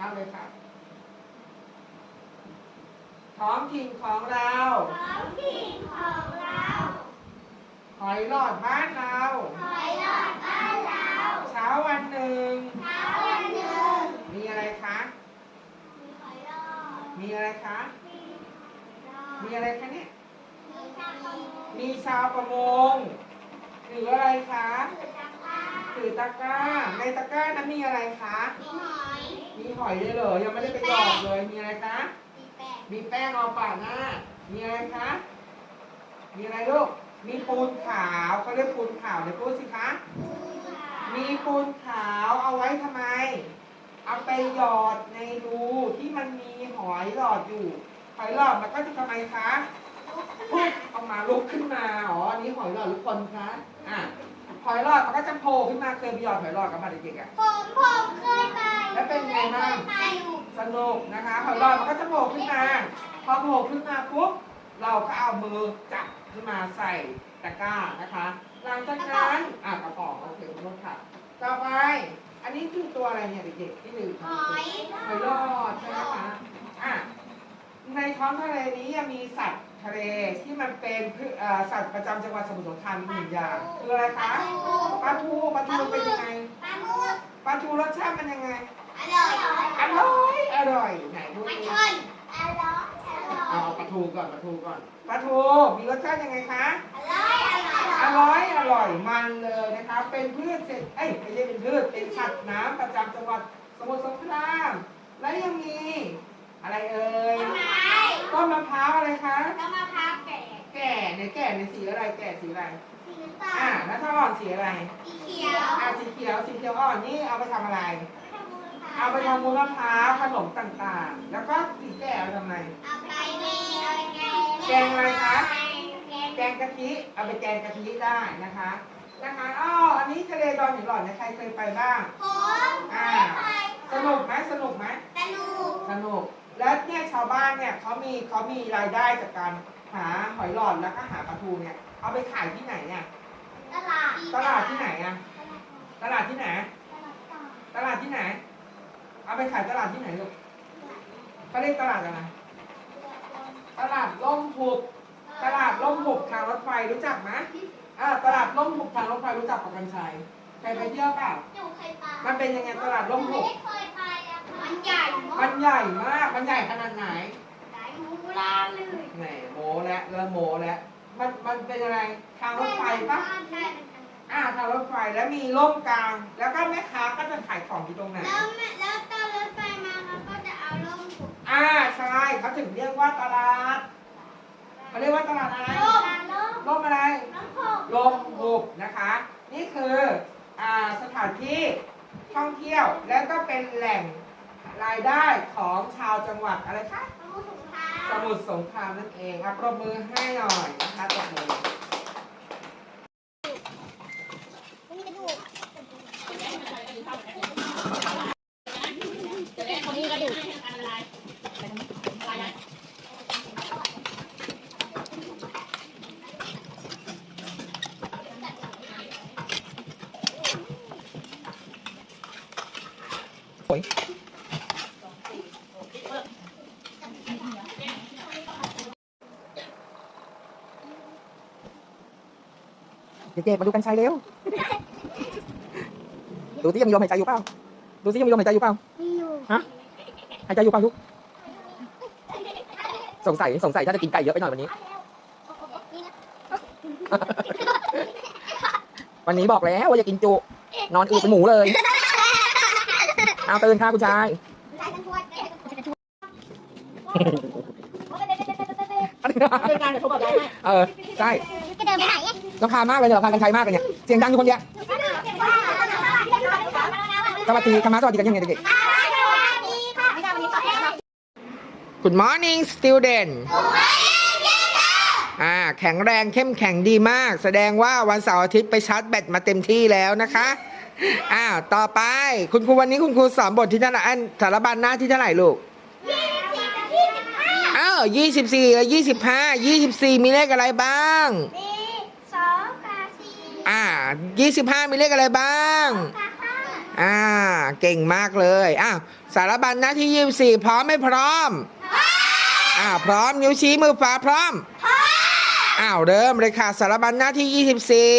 เล่าเลยค่ะ ท้องถิ่นของเรา ท้องถิ่นของเราหอยหลอดบ้านเราหอยหลอดบ้านเรา เช้าวันหนึ่งเช้าวันหนึ่ง มีอะไรคะ มีหอยหลอด มีอะไรคะ มีหอยหลอดมีอะไรคะเนี่ยมีตะกงมีชาวประมงถืออะไรคะถือตะกร้าถือตะกร้า ในตะกร้านั้นมีอะไรคะ มีหอย มีหอยเลยเหรอ ยังไม่ได้ไปหยอกเลย มีอะไรคะ มีแป้งมีแป้งเอาปากหน้า มีอะไรคะ มีอะไรลูก มีปูนขาวเขาเรียกปูนขาวเดี๋ยวพูดสิคะ มีปูนขาวเอาไว้ทำไม เอาไปหยอดในรูที่มันมีหอยหลอดอยู่ หอยหลอดมันก็จะทำไมคะพุบออกมาลุกขึ้นมา อ๋ออันนี้หอยหลอดหรือคนคะ อะ หอยหลอดมันก็จะโผล่ขึ้นมาเคยไปหยอดหอยหลอดกับมาเด็กๆอะ ผมผมเคยไปแล้วเป็นไงบ้าง เคยไปอยู่สนุกนะคะหอยหลอดมันก็จะโผล่ขึ้นมา พอโผล่ขึ้นมาปุ๊บเราก็เอามือจับขึ้นมาใส่ตะกร้านะคะ หลังจากนั้นอะกระป๋องโอเคคุณผู้ชมค่ะ ต่อไป อันนี้คือตัวอะไรเนี่ยเด็กๆที่ดูหอยหอยหลอดใช่ไหมคะอะในท้องทะเลนี้ยังมีสัตว์ ทะเลที่มันเป็นพืชเอ่อสัตว์ประจำจังหวัดสมุทรสงครามอีกหนึ่งอย่างคืออะไรคะปลาทูปลาทูมันเป็นยังไงปลาหมึกปลาทูรสชาติมันยังไง อร่อยอร่อยอร่อยไหนดูมันดิชนอร่อยอร่อยเอาเอาปลาทูก่อนปลาทูก่อนปลาทูมีรสชาติยังไงคะ อร่อยอร่อยอร่อยอร่อยมันเลยนะคะ เป็นพืชเศรษเอ้ยไม่ใช่เป็นพืชเป็นสัตว์น้ำประจำจังหวัดสมุทรสงคราม และยังมีอะไรเอ่ยต้นไม้ ต้นมะพร้าวอะไรคะต้นมะพร้าวแก่แก่ในแก่ในสีอะไร แก่สีอะไร สีน้ำตาอ่าลแล้วถ้าอ่อนสีอะไร สีเขียวอ่าสีเขียว สีเขียวอ่อนนี่เอาไปทำอะไร เอาไปเอาทำมูลมะพร้าวขนมต่างๆ แล้วก็สีแก่เอาไปทำอะไร เอาไปเอาไปแกงแกงอะไรคะ แกงแกงกะทิ เอาไปแกงกะทิได้นะคะ นะคะอ๋ออันนี้ทะเลดอนหินหลอดเนี่ยใครเคยไปบ้าง ผมอ่า ไม่สนุกไหมสนุกไหม สนุกสนุก แล้วเนี่ยชาวบ้านเนี่ยเขามีเขามีรายได้จากการหาหอยหลอดแล้วก็หาปลาทูเนี่ย เอาไปขายที่ไหนเนี่ยตลาดตลาดที่ไหนอะตลาดที่ไหน ตลาดที่ไหน เอาไปขายตลาดที่ไหนลูกเขาเรียกตลาดอะไรตลาดล่มหุบตลาดล่มหุบทางรถไฟรู้จักไหมอ่าตลาดล่มหุบทางรถไฟรู้จักปะกันชัยเคยไปเที่ยวเปล่าหนูเคยไปมันเป็นยังไงตลาดล่มไม่หุบ มันใหญ่มากมันใหญ่มาก มันใหญ่ขนาดไหนใหญ่มูลาเลยแหมโมแล้วเริ่มโมแล้วมันมันเป็นอะไรทางรถไฟปะใช่อ่าทางรถไฟแล้วมีร่มกลาง แล้วก็แม่ค้าก็จะขายของที่ตรงไหนแล้วแม่แล้วตอนรถไฟมาเขาก็จะเอาร่มผูกอ่าใช่เขาถึงเรียกว่าตลาดเขาเรียกว่าตลาดอะไรร่มร่มร่มอะไรร่มผูกลมบุบนะคะ นี่คืออ่าสถานที่ท่องเที่ยวและก็เป็นแหล่ง รายได้ของชาวจังหวัดอะไรคะสมุทรสงครามสมุทรสงครามนั่นเองอะปรบมือให้หน่อยนะคะปรบมือมีกระดูก เด็กๆมาดูกันชัยเร็ว ดูสิยังมีลมหายใจอยู่เปล่า ดูสิยังมีลมหายใจอยู่เปล่า มีอยู่ฮะ หายใจอยู่เปล่าลูก สงสัยสงสัยถ้าจะกินไก่เยอะไปหน่อยวันนี้ วันนี้บอกแล้วว่าจะกินจุ นอนอืดเป็นหมูเลย เอาตื่นค่ะคุณชายลายกันทวดเด็กกันทวดเป็นการเดี๋ยวโทรบอกยายให้เออ ใช่ จะเดินไปไหนอะรำคาญมากเลยเนี่ยรำคาญกันชัยมากเลยเนี่ย เสียงดังอยู่คนเดียวสวัสดีคำมาสวัสดีกันยังไงเด็กๆ Good morning student อ่าแข็งแรงเข้มแข็งดีมาก แสดงว่าวันเสาร์อาทิตย์ไปชาร์จแบตมาเต็มที่แล้วนะคะอ้าวต่อไปคุณครูวันนี้คุณครูสอนบทที่เท่าไหร่อันสารบัญหน้าที่เท่าไหร่ลูกอ้าว ยี่สิบสี่กับยี่สิบห้ายี่สิบสี่มีเลขอะไรบ้างมีสองกับสี่อ่ายี่สิบห้ามีเลขอะไรบ้าง กับห้าอ่า เก่งมากเลยอ้าวสารบัญหน้าที่ยี่สี่พร้อมไม่พร้อม อ่า พร้อมนิ้วชี้มือขวาพร้อม อ้าวเริ่มเลยค่ะสารบัญหน้าที่ยี่สิบสี่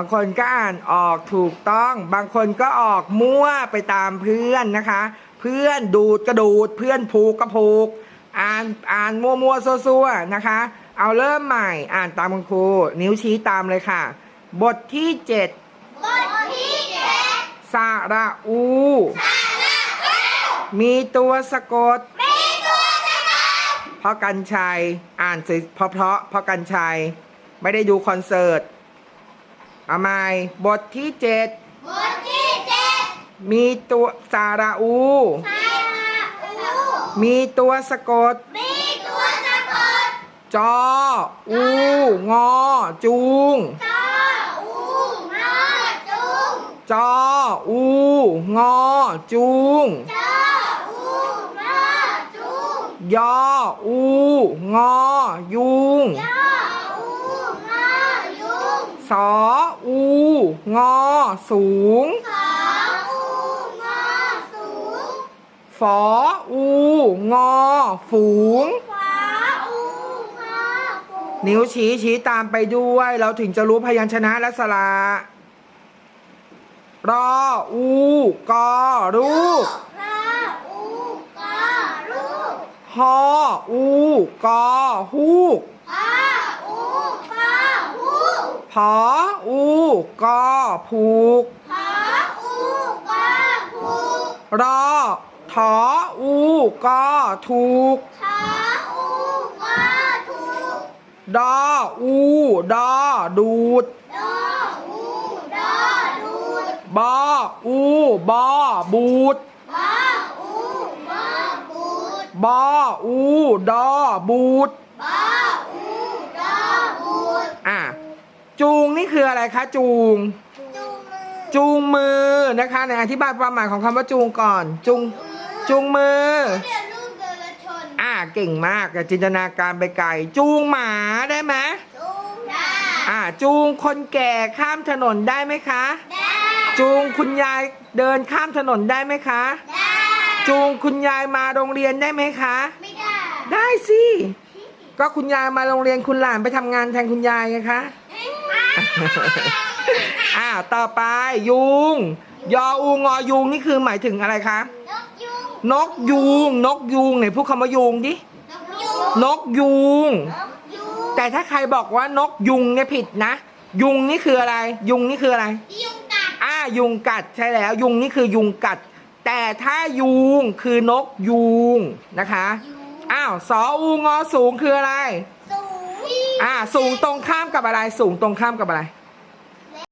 าบางคนก็อ่านออกถูกต้อง บางคนก็ออกมั่วไปตามเพื่อนนะคะ เพื่อนดูดก็ดูด เพื่อนผูกก็ผูก อ่านอ่านมั่วมั่วๆซั่วๆนะคะ เอาเริ่มใหม่อ่านตามคุณครู นิ้วชี้ตามเลยค่ะ บทที่เจ็ดบทที่เจ็ดสระอูสาระอูมีตัวสะกดมีตัวสะกดเพราะกันชัยอ่านสิเพราะเพราะเพราะกันชัย ไม่ได้ดูคอนเสิร์ต เอาใหม่บทที่เจ็ดบทที่เจ็ดมีตัวสระอู สาระอู มีตัวสะกด มีตัวสะกด จอ อู งอ จูง จอ อู งอจุงจอ อู งอ จูง จอ อู งอจุงยอ อู งอ ยุงยออูงอยุง สออูงอสูงสออูงอฝออูงอฝูง นิ้วชี้ชี้ตามไปด้วย เราถึงจะรู้พยัญชนะและสระรออูกอรูปราอูกอรูปฮออูกอฮูก ผออูกอผูกพาอูกอหูรอถออูกอถูกทาอูกอถูก ดออูดอดูดดออูดอดูด บออูบอบูดบออูบอบูดบออูดอบูด บออูดอบูด อะ จูงนี่คืออะไรคะจูง จูงมือจูงมือนะคะในอธิบายความหมายของคำว่าจูงก่อน จูงจูงมือ เรียนลูกเดินชนอ่าเก่งมากแต่จินตนาการไปไกลจูงหมาได้ไหมจูงได้อ่าจูงคนแก่ข้ามถนนได้ไหมคะ ได้จูงคุณยายเดินข้ามถนนได้ไหมคะ ได้จูงคุณยายมาโรงเรียนได้ไหมคะ ไม่ได้ ได้สิ ก็คุณยายมาโรงเรียนคุณหลานไปทำงานแทนคุณยายไงคะ อ่าต่อไปยุง ยออูงอยุงนี่คือหมายถึงอะไรคะ นกยุง นกยูงนกยูงไหนพูดคำว่ายูงดิ นกยุง นกยูงนกยุงแต่ถ้าใครบอกว่านกยุงเนี่ยผิดนะ ยุงนี่คืออะไร ยุงนี่คืออะไร ยุงกัด อ่า ยุงกัดใช่แล้ว ยุงนี่คือยุงกัด แต่ถ้ายุงคือนกยูงนะคะยุงอ้าวสออูงอสูงคืออะไรสูง อ่า สูงตรงข้ามกับอะไร สูงตรงข้ามกับอะไร